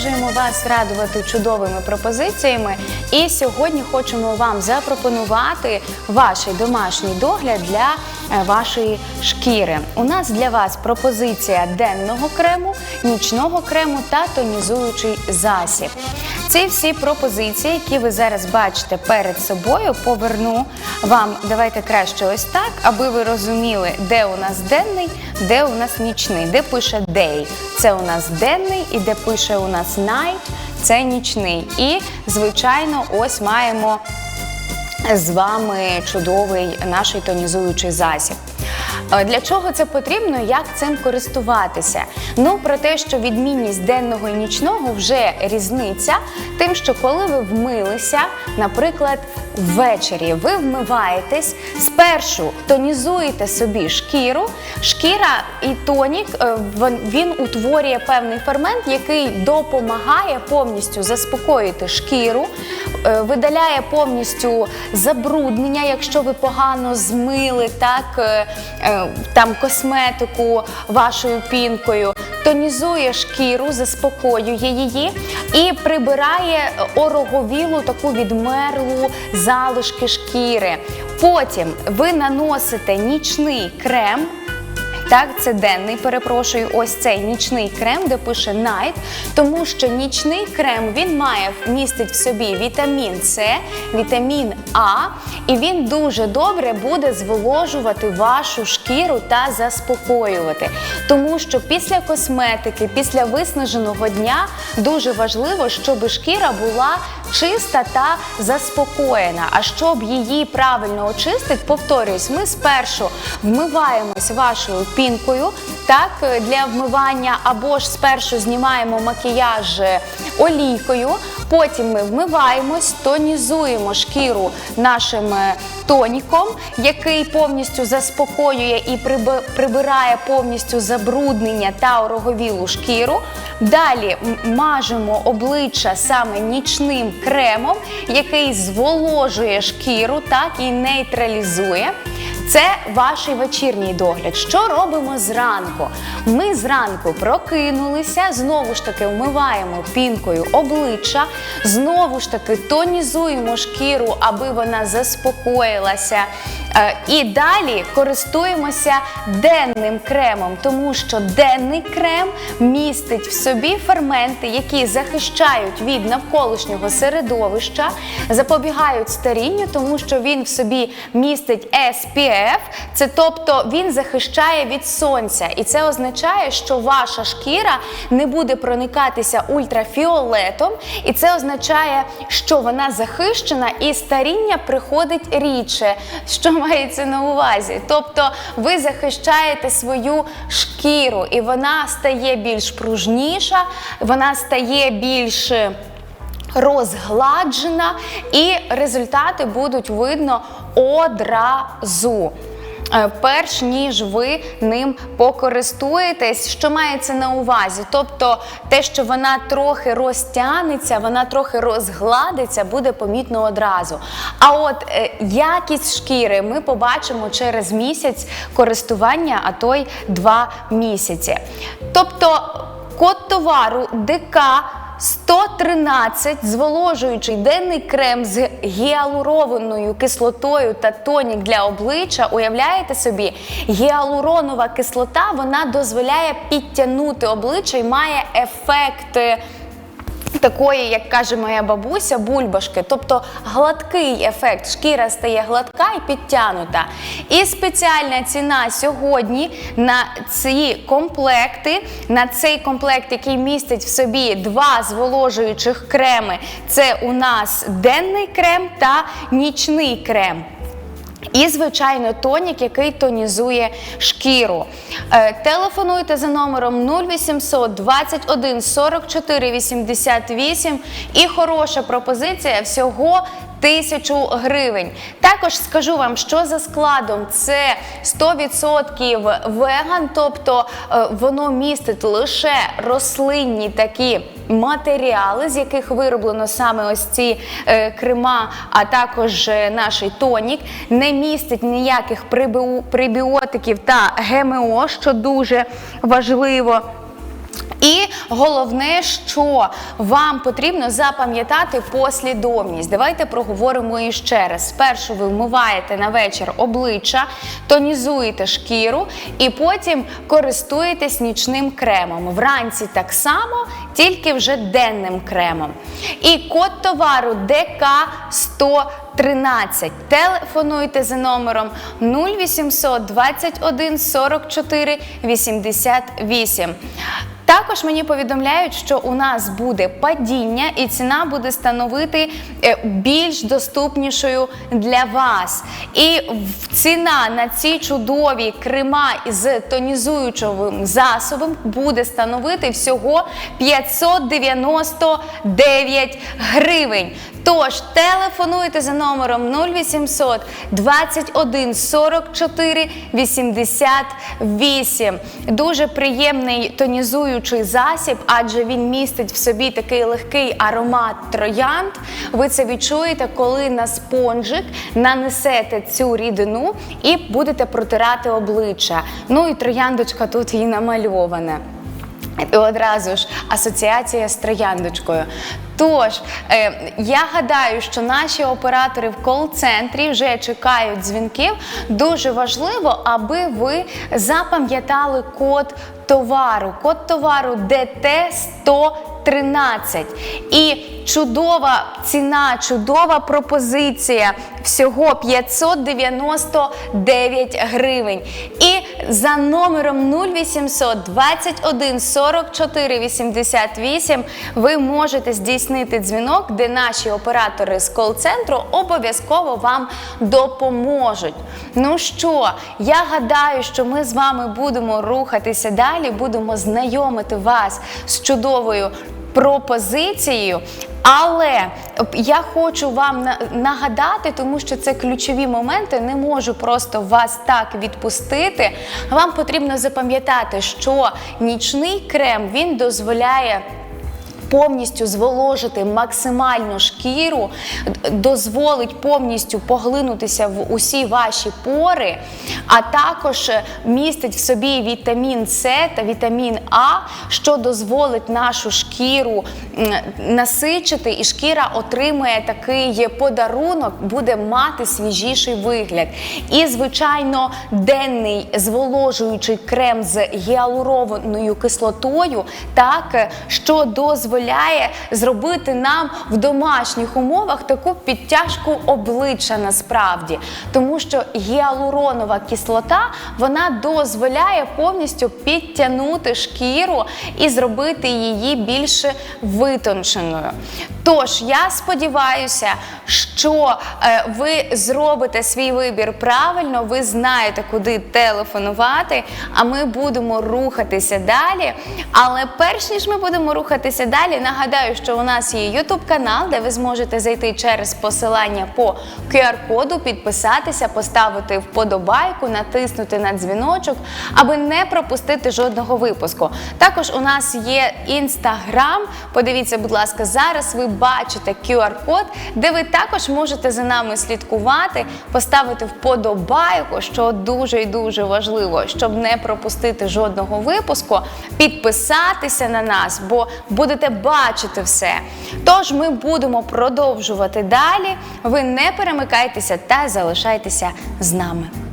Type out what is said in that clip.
продовжуємо вас радувати чудовими пропозиціями. І сьогодні хочемо вам запропонувати ваш домашній догляд для е, вашої шкіри. У нас для вас пропозиція денного крему, нічного крему та тонізуючий засіб. Ці всі пропозиції, які ви зараз бачите перед собою, поверну вам. Давайте краще ось так, аби ви розуміли, де у нас денний, де у нас нічний, де пише day. Це у нас денний, і де пише у нас night, це нічний. І, звичайно, ось маємо з вами чудовий наш тонізуючий засіб. Е, Для чого це потрібно? Як цим користуватися? Ну про те, що відмінність денного і нічного вже різниця, тим, що коли ви вмилися, наприклад, ввечері ви вмиваєтесь, спершу тонізуєте собі шкіру. Шкіра і тонік е, він утворює певний фермент, який допомагає повністю заспокоїти шкіру, е, видаляє повністю забруднення, якщо ви погано змили так там косметику вашою пінкою, тонізує шкіру, заспокоює її і прибирає ороговілу таку відмерлу залишки шкіри. Потім ви наносите нічний крем. Так, це денний, перепрошую, ось цей нічний крем, де пише Night, тому що нічний крем він має містить в собі вітамін С, вітамін А, і він дуже добре буде зволожувати вашу шкіру та заспокоювати. Тому що після косметики, після виснаженого дня дуже важливо, щоб шкіра була чиста та заспокоєна. А щоб її правильно очистити, повторюсь, ми спершу вмиваємось вашою пінкою, так для вмивання, або ж спершу знімаємо макіяж олійкою. Потім ми вмиваємось, тонізуємо шкіру нашим е, тоніком, який повністю заспокоює і приби- прибирає повністю забруднення та ороговілу шкіру. Далі мажемо обличчя саме нічним кремом, який зволожує шкіру, так і нейтралізує. Це ваш вечірній догляд. Що робимо зранку? Ми зранку прокинулися, знову ж таки вмиваємо пінкою обличчя, знову ж таки тонізуємо шкіру, аби вона заспокоїлася. Е, І далі користуємося денним кремом, тому що денний крем містить в собі ферменти, які захищають від навколишнього середовища, запобігають старінню, тому що він в собі містить SPF, це тобто він захищає від сонця. І це означає, що ваша шкіра не буде проникатися ультрафіолетом, і це означає, що вона захищена і старіння приходить рідше. Що мається на увазі? Тобто ви захищаєте свою шкіру, і вона стає більш пружніша, вона стає більш розгладжена, і результати будуть видно одразу. Е, Перш ніж ви ним покористуєтесь, що мається на увазі? Тобто те, що вона трохи розтягнеться, вона трохи розгладиться, буде помітно одразу. А от е, якість шкіри ми побачимо через місяць користування, а то й два місяці. Тобто код товару ДК 113 зволожуючий денний крем з гіалурованою кислотою та тонік для обличчя. Уявляєте собі, гіалуронова кислота вона дозволяє підтягнути обличчя і має ефект. Такої, як каже моя бабуся, бульбашки, тобто гладкий ефект, шкіра стає гладка і підтягнута. І спеціальна ціна сьогодні на ці комплекти, на цей комплект, який містить в собі два зволожуючих креми, це у нас денний крем та нічний крем. І, звичайно, тонік, який тонізує шкіру. Е, телефонуйте за номером 0800 21 44 88 і хороша пропозиція всього тисячу гривень. Також скажу вам, що за складом це 100% веган, тобто е, воно містить лише рослинні такі матеріали, з яких вироблено саме ось ці е, крема, а також е, наш тонік, не містить ніяких прибіо- пребіотиків та ГМО, що дуже важливо. І головне, що вам потрібно запам'ятати послідовність. Давайте проговоримо її ще раз. Спершу ви вмиваєте на вечір обличчя, тонізуєте шкіру і потім користуєтесь нічним кремом. Вранці так само, тільки вже денним кремом. І код товару ДК 113. Телефонуйте за номером 0800 21 44 88. Також мені повідомляють, що у нас буде падіння, і ціна буде становити е, більш доступнішою для вас. І ціна на ці чудові крема з тонізуючим засобом буде становити всього 599 гривень. Тож телефонуйте за номером 0800 21 44 88. Дуже приємний тонізуючий засіб, адже він містить в собі такий легкий аромат троянд. Ви це відчуєте, коли на спонжик нанесете цю рідину і будете протирати обличчя. Ну і трояндочка тут і намальована. І одразу ж асоціація з трояндочкою. Тож, е, я гадаю, що наші оператори в кол-центрі вже чекають дзвінків. Дуже важливо, аби ви запам'ятали код товару. Код товару ДТ 113. І чудова ціна, чудова пропозиція. Всього 599 гривень. І за номером 0800 21 44 88 ви можете здійснити дзвінок, де наші оператори з кол-центру обов'язково вам допоможуть. Ну що, я гадаю, що ми з вами будемо рухатися далі, будемо знайомити вас з чудовою пропозицією. Але я хочу вам нагадати, тому що це ключові моменти, не можу просто вас так відпустити. Вам потрібно запам'ятати, що нічний крем він дозволяє. Повністю зволожити максимально шкіру, дозволить повністю поглинутися в усі ваші пори, а також е, містить в собі вітамін С та вітамін А, що дозволить нашу шкіру насичити, і шкіра отримує такий подарунок, буде мати свіжіший вигляд. І, звичайно, денний зволожуючий крем з гіалурованою кислотою, так, е, що дозволяє зробити нам в домашніх умовах таку підтяжку обличчя насправді. Тому що гіалуронова кислота вона дозволяє повністю підтягнути шкіру і зробити її більш витонченою. Тож я сподіваюся, що е, ви зробите свій вибір правильно, ви знаєте, куди телефонувати, а ми будемо рухатися далі. Але перш ніж ми будемо рухатися далі, нагадаю, що у нас є YouTube канал, де ви зможете зайти через посилання по QR-коду, підписатися, поставити вподобайку, натиснути на дзвіночок, аби не пропустити жодного випуску. Також у нас є Instagram. Подивіться, будь ласка, зараз ви бачите QR-код, де ви також можете за нами слідкувати, поставити вподобайку, що дуже і дуже важливо, щоб не пропустити жодного випуску, підписатися на нас, бо будете бачити все. Тож ми будемо продовжувати далі. Ви не перемикайтеся та залишайтеся з нами.